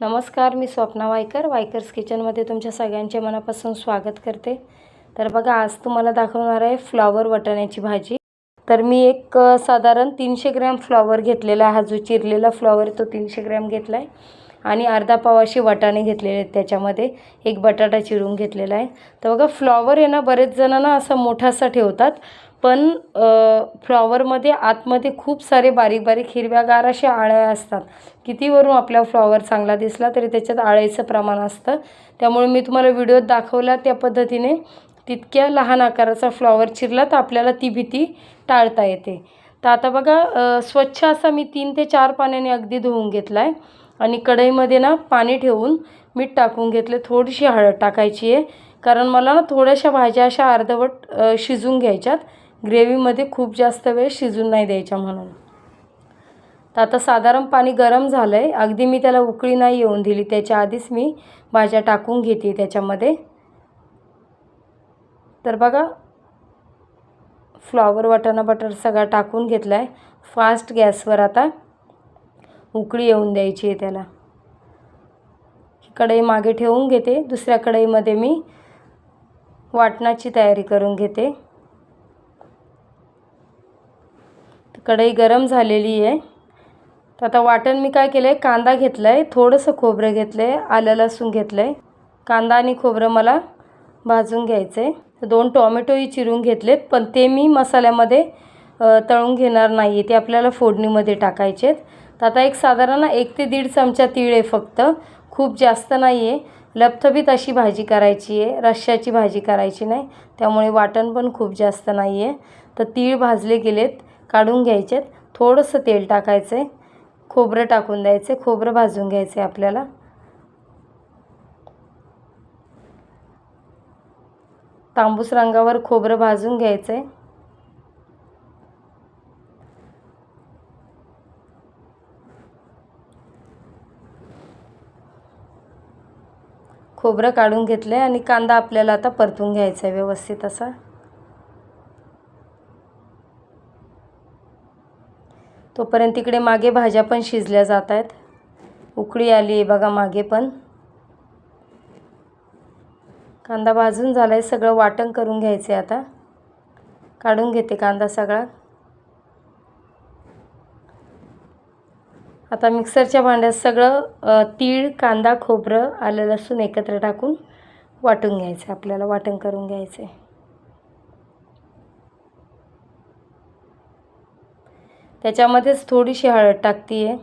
नमस्कार मी स्वप्ना वायकर. वायकर्स किचनमध्ये तुमच्या सगळ्यांचे मनापासून स्वागत करते. तर बघा आज तुम्हाला दाखवणार आहे फ्लॉवर वटाण्याची भाजी. तर मी एक साधारण तीनशे ग्रॅम फ्लॉवर घेतलेला आहे. हा जो चिरलेला फ्लॉवर आहे तो तीनशे ग्रॅम घेतला आहे आणि अर्धा पावाशी वाटाणे घेतलेले आहेत त्याच्यामध्ये. एक बटाटा चिरून घेतलेला आहे. तर बघा फ्लॉवर आहे ना बरेच जणांना असा मोठासा ठेवतात. पण फ्लॉवरमध्ये आतमध्ये खूप सारे बारीक बारीक हिरव्यागार अशा आळ्या असतात. कितीवरून आपला फ्लॉवर चांगला दिसला तरी त्याच्यात आळ्याचं प्रमाण असतं. त्यामुळे मी तुम्हाला व्हिडिओत दाखवला त्या पद्धतीने. तितक्या लहान आकाराचा फ्लॉवर चिरला तर आपल्याला ती भीती टाळता येते. तर आता बघा स्वच्छ असा मी तीन ते चार पाण्याने अगदी धुवून घेतला आहे आणि कढईमध्ये ना पाणी ठेवून मीठ टाकून घेतले. थोडीशी हळद टाकायची आहे. कारण मला ना थोड्याशा भाज्या अशा अर्धवट शिजून घ्यायच्यात. ग्रेव्हीमध्ये खूप जास्त वेळ शिजून नाही द्यायच्या म्हणून. तर आता साधारण पाणी गरम झालं आहे अगदी मी त्याला उकळी नाही येऊन दिली. त्याच्या आधीच मी भाज्या टाकून घेते त्याच्यामध्ये. तर बघा फ्लॉवर वाटाणा बटर सगळा टाकून घेतला आहे फास्ट गॅसवर आता उकळी येऊन द्यायची आहे त्याला. कढई मागे ठेवून घेते. दुसऱ्या कढईमध्ये मी वाटणाची तयारी करून घेते तर कढई गरम झालेली आहे. तर आता वाटण मी काय केलं आहे कांदा घेतला आहे थोडंसं खोबरं घेतलं आहे आलं लसूण घेतलं आहे कांदा आणि खोबरं मला भाजून घ्यायचं आहे दोन टॉमॅटोही चिरून घेतलेत पण ते मी मसाल्यामध्ये तळून घेणार नाही आहे ते आपल्याला फोडणीमध्ये टाकायचे आहेत तर आता एक साधारण एक ते दीड चमचा तीळ आहे फक्त. खूप जास्त नाही आहे लपथबीत अशी भाजी करायची आहे. रश्श्याची भाजी करायची नाही. त्यामुळे वाटण पण खूप जास्त नाही आहे तर तीळ भाजले गेलेत. काढून घ्यायचेत थोडंसं तेल टाकायचं आहे. खोबरं टाकून द्यायचं आहे. खोबरं भाजून घ्यायचं आहे आपल्याला. तांबूस रंगावर खोबरं भाजून घ्यायचं आहे. खोबरं काढून घेतलं आहे आणि कांदा आपल्याला आता परतून घ्यायचा आहे व्यवस्थित असा. तोपर्यंत तिकडे मागे भाज्या पण शिजल्या जात आहेत. उकळी आली आहे बघा मागे पण. कांदा भाजून झाला आहे सगळं वाटण करून घ्यायचं आहे आता. काढून घेते कांदा सगळा. आता मिक्सरच्या भांड्यात सगळं तीळ कांदा खोबरं आलं लसूण एकत्र टाकून वाटून घ्यायचं आहे आपल्याला वाटण करून घ्यायचं आहे त्याच्यामध्येच थोडीशी हळद टाकते आहे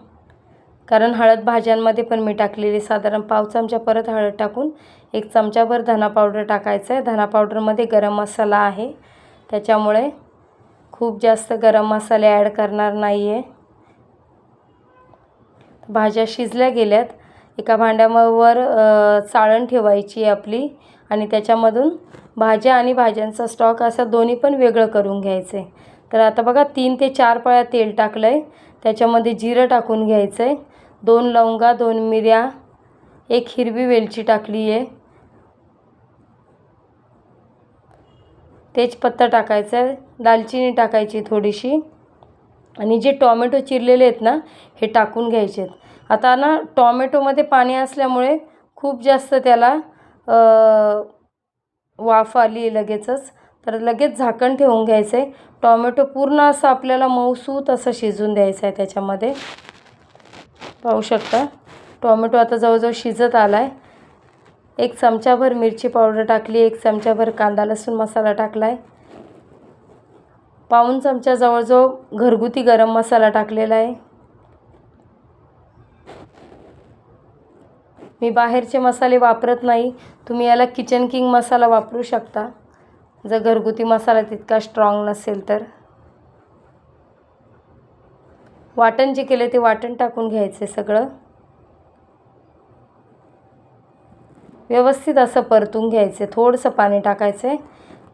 कारण हळद भाज्यांमध्ये पण मी टाकलेली साधारण पाव चमचा परत हळद टाकून एक चमचाभर धना पावडर टाकायचं आहे धना पावडरमध्ये गरम मसाला आहे. त्याच्यामुळे खूप जास्त गरम मसाले ॲड करणार नाही आहे भाज्या शिजल्या गेल्यात. एका भांड्यावर चाळण ठेवायची आहे आपली आणि त्याच्यामधून भाज्या आणि भाज्यांचा स्टॉक असं दोन्ही पण वेगळं करून घ्यायचं आहे तर आता बघा तीन ते चार पळ्या तेल टाकलं आहे त्याच्यामध्ये जिरं टाकून घ्यायचं आहे दोन लवंगा दोन मिऱ्या एक हिरवी वेलची टाकली आहे. तेजपत्ता टाकायचा आहे दालचिनी टाकायची थोडीशी. आणि जे टॉमॅटो चिरलेले आहेत ना हे टाकून घ्यायचे आहेत. आता ना टॉमॅटोमध्ये पाणी असल्यामुळे खूप जास्त त्याला वाफ आली आहे लगेचच. तर लगेच झाकण ठेवून घ्यायचं आहे टॉमॅटो पूर्ण असं आपल्याला मऊसूत असं शिजून द्यायचं आहे त्याच्यामध्ये. पाहू शकता. टॉमॅटो आता जवळजवळ शिजत आला आहे एक चमचाभर मिरची पावडर टाकली एक चमचाभर कांदा लसूण मसाला टाकला आहे पाऊन चमचा जवळजवळ घरगुती गरम मसाला टाकलेला आहे. मी बाहेरचे मसाले वापरत नाही. तुम्ही याला किचन किंग मसाला वापरू शकता. जर घरगुती मसाला तितका स्ट्रॉंग नसेल तर? वाटण जे केले ते वाटण टाकून घ्यायचे सगळं. व्यवस्थित असं परतून घ्यायचे थोडंसं पाणी टाकायचं आहे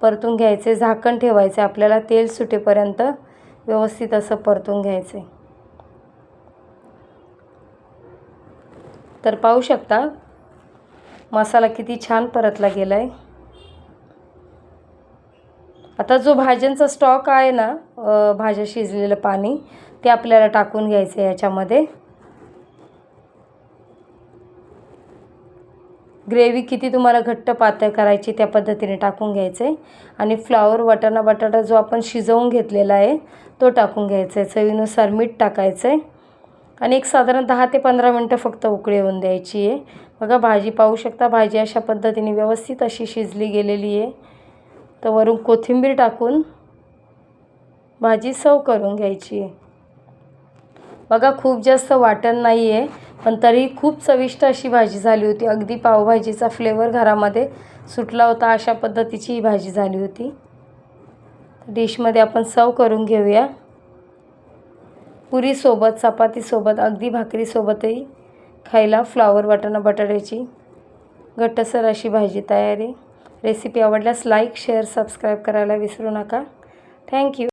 परतून घ्यायचे झाकण ठेवायचे आपल्याला तेल सुटेपर्यंत व्यवस्थित असं परतून घ्यायचे तर पाहू शकता मसाला किती छान परतला गेला आहे आता जो भाज्यांचा स्टॉक आहे ना भाज्या शिजलेलं पाणी ते आपल्याला टाकून घ्यायचं आहे याच्यामध्ये. ग्रेव्ही किती तुम्हाला घट्ट पातळ करायची त्या पद्धतीने टाकून घ्यायचं आहे आणि फ्लावर वाटाणा बटाटा जो आपण शिजवून घेतलेला आहे तो टाकून घ्यायचा आहे चवीनुसार मीठ टाकायचं आहे आणि एक साधारण दहा ते पंधरा मिनटं फक्त उकळी येऊन द्यायची आहे. बघा भाजी पाहू शकता भाजी अशा पद्धतीने व्यवस्थित अशी शिजली गेलेली आहे. तर वरून कोथिंबीर टाकून भाजी सर्व करून घ्यायची. आहे बघा खूप जास्त वाटण नाही आहे पण तरी खूप चविष्ट अशी भाजी झाली होती. अगदी पावभाजीचा फ्लेवर घरामध्ये सुटला होता अशा पद्धतीची ही भाजी झाली होती. डिशमध्ये आपण सर्व करून घेऊया. पुरीसोबत चपातीसोबत अगदी भाकरीसोबतही खायला फ्लावर वाटाणा बटाट्याची घट्टसर अशी भाजी तयार. आहे रेसिपी आवडल्यास लाईक शेअर सबस्क्राईब करायला विसरू नका. थँक्यू